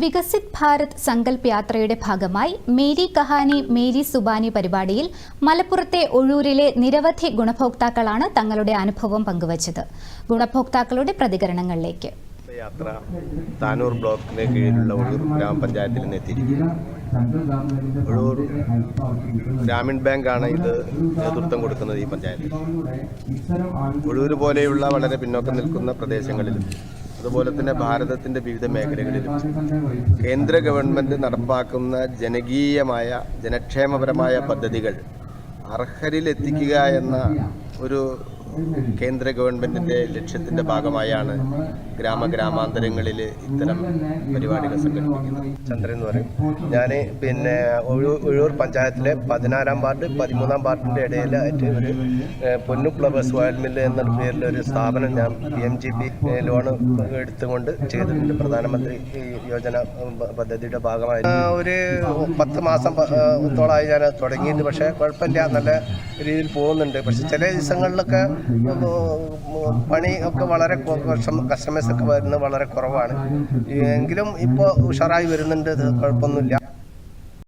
വികസിത് ഭാരത് സങ്കല്പ് യാത്രയുടെ ഭാഗമായി Mary Kahani Mary Zubani പരിപാടിയിൽ മലപ്പുറത്തെ ഒഴൂരിലെ നിരവധി ഗുണഭോക്താക്കളാണ് തങ്ങളുടെ അനുഭവം പങ്കുവച്ചത്. ഗുണഭോക്താക്കളുടെ പ്രതികരണങ്ങളിലേക്ക്. യാത്ര താനൂർ ബ്ലോക്കിന് കീഴിലുള്ള ഒഴൂർ ഗ്രാമപഞ്ചായത്തിൽ നിന്ന് എത്തിയിരിക്കുന്നു. ഒഴൂർ ഗ്രാമീൺ ബാങ്കാണ് ഇത് നേതൃത്വം കൊടുക്കുന്നത് ഈ പഞ്ചായത്തിൽ. ഒഴൂർ പോലെയുള്ള വളരെ പിന്നോക്കം നിൽക്കുന്ന പ്രദേശങ്ങളിലും അതുപോലെ തന്നെ ഭാരതത്തിന്റെ വിവിധ മേഖലകളിലും കേന്ദ്ര ഗവൺമെന്റ് നടപ്പാക്കുന്ന ജനകീയമായ ജനക്ഷേമപരമായ പദ്ധതികൾ അർഹരിലെത്തിക്കുക എന്ന ഒരു കേന്ദ്ര ഗവൺമെന്റിന്റെ ലക്ഷ്യത്തിന്റെ ഭാഗമായാണ് ഗ്രാമ ഗ്രാമാന്തരങ്ങളിൽ ഇത്തരം പരിപാടികൾ സംഘടിപ്പിക്കുന്നത്. ചന്ദ്രൻ എന്ന് പറയും. ഞാൻ പിന്നെ ഒഴൂർ പഞ്ചായത്തിലെ പതിനാറാം വാർഡ് പതിമൂന്നാം വാർഡിന്റെ ഇടയിലായിട്ട് ഒരു പൊന്നു ഫ്ലവേഴ്സ് ഓയിൽ എന്ന പേരിൽ ഒരു സ്ഥാപനം ഞാൻ P M G P loan എടുത്തുകൊണ്ട് ചെയ്തിട്ടുണ്ട്. പ്രധാനമന്ത്രി യോജന പദ്ധതിയുടെ ഭാഗമായി. ഒരു പത്ത് മാസം ത്തോളമായി ഞാൻ തുടങ്ങിയിട്ട് പക്ഷേ കുഴപ്പമില്ല നല്ല രീതിയിൽ പോകുന്നുണ്ട്. പക്ഷെ ചില ദിവസങ്ങളിലൊക്കെ പണി ഒക്കെ വളരെ കസ്റ്റമേഴ്സ് ഒക്കെ വരുന്നത് വളരെ കുറവാണ്. എങ്കിലും ഇപ്പോൾ ഉഷാറായി വരുന്നുണ്ട് കുഴപ്പമൊന്നുമില്ല.